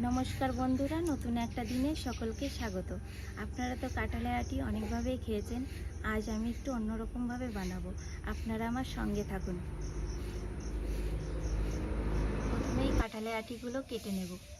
নমস্কার বন্ধুরা, নতুন একটা দিনে সকলকে স্বাগত। আপনারা তো কাঁঠালের আটি অনেকভাবেই খেয়েছেন, আজ আমি একটু অন্যরকমভাবে বানাবো। আপনারা আমার সঙ্গে থাকুন। প্রথমেই কাঁঠালে আটিগুলো কেটে নেব।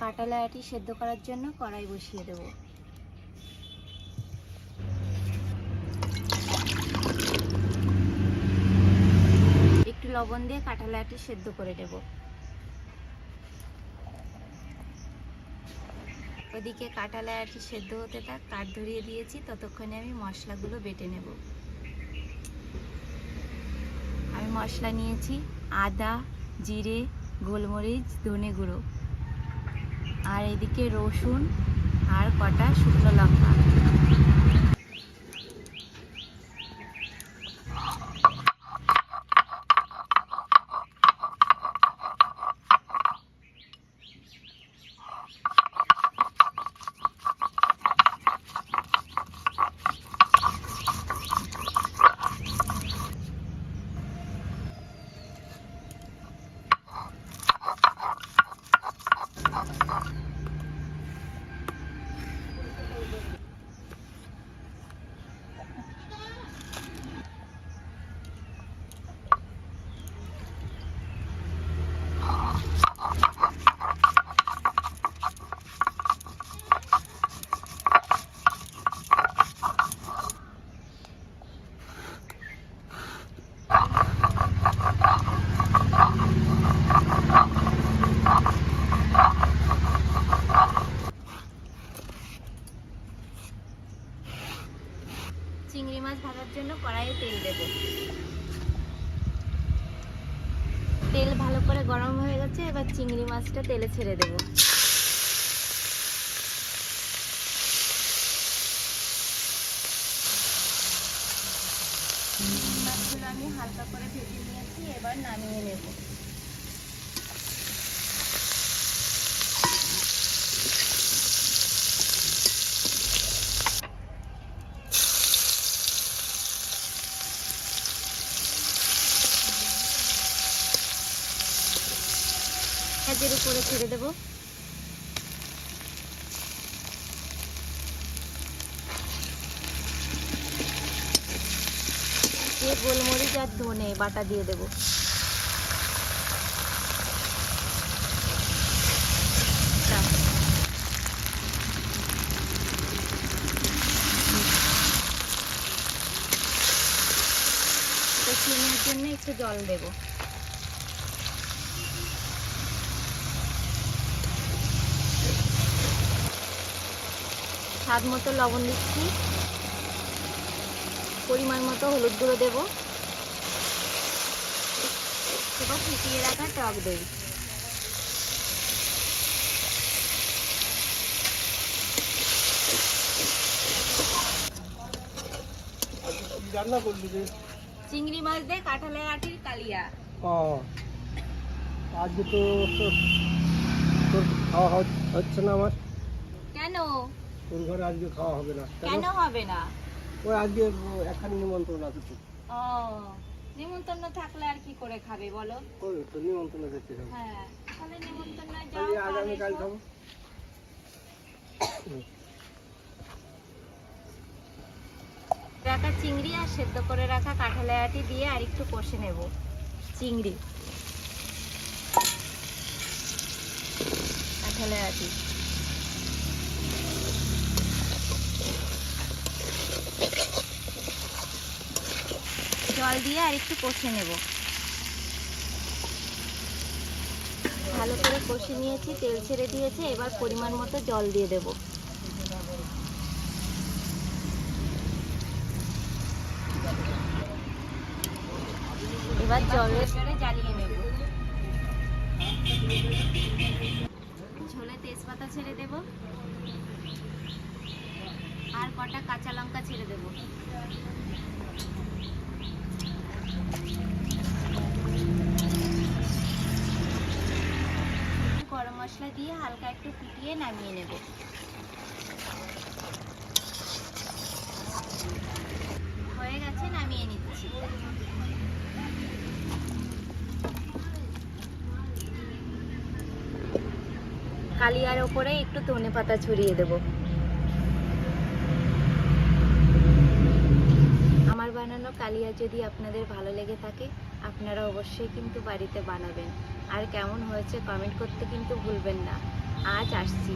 কাঁঠালের আটি সেদ্ধ করার জন্য কড়াই বসিয়ে দেবো। একটু লবণ দিয়ে কাঁঠালের আটি সেদ্ধ করে নেব। ওদিকে কাঁঠালের আটি সেদ্ধ হতে থাক কাঠ ধরিয়ে দিয়েছি, ততক্ষণে আমি মশলাগুলো বেটে নেব। আমি মশলা নিয়েছি, আদা, জিরে, গোলমরিচ, ধনে গুঁড়ো। আর এদিকে রসুন আর কটা শুকনো লঙ্কা চিংড়ি মাছ ভাজার জন্য কড়াইয়ে তেল দেব। তেল ভালো করে গরম হয়ে গেছে, এবার চিংড়ি মাছটা তেলে ছেড়ে দেব। মাছগুলো আমি হালকা করে ভেজে নিয়েছি, এবার নামিয়ে নেব। পেঁয়াজের উপরে ছেড়ে দেব। দিয়ে গোলমরিচ আর ধনে বাটা দিয়ে দেব। কষিয়ে জন্য একটু জল দেবো। স্বাদ মতো লবণ দিচ্ছি। পরিমাণ মতো হলুদ গুঁড়ো দেব। এবার ফুটিয়ে রাখা টক দই। রান্না করলি যে? চিংড়ি মাছ দিয়ে কাঁঠালের আটির কালিয়া। ও আজকে তো তো- তোর খাওয়া হচ্ছে না আমার। কেন? তোর ঘরে আজকে খাওয়া হবে না। কেন? হবে না? ওই আজকে একখানি নিমন্ত্রণ আছে তো ও নিমন্ত্রণ থাকলে আর কি করে খাবে বলো? ওই তো নিমন্ত্রণ দেখতে যাব। হ্যাঁ তাহলে নিমন্ত্রণ যাও আগামীকাল এসো। খাব। রাখা চিংড়ি আর সেদ্ধ করে রাখা কাঁঠালের আটি দিয়ে আর একটু কষে নেব। চিংড়ি। কাঁঠালের আটি। জল দিয়ে আর একটু কষে নেব। ভালো করে কষে নিয়েছি, তেল ছেড়ে দিয়েছে, এবার পরিমাণ মতো জল দিয়ে দেবো। এবার জলের জলে জ্বালিয়ে নেব। ঝোলে তেজপাতা ছেড়ে দেব। আর কটা কাঁচা লঙ্কা ছেড়ে দেব। দিয়ে হালকা একটু ফুটিয়ে নামিয়ে নেব। হয়ে গেছে, নামিয়ে নিচ্ছি। কালিয়ার ওপরে একটু ধনে পাতা ছড়িয়ে দেব আমার বানানো কালিয়া যদি আপনাদের ভালো লেগে থাকে, আপনারা অবশ্যই কিন্তু বাড়িতে বানাবেন। আর কেমন হয়েছে কমেন্ট করতে কিন্তু ভুলবেন না। আজ আসছি।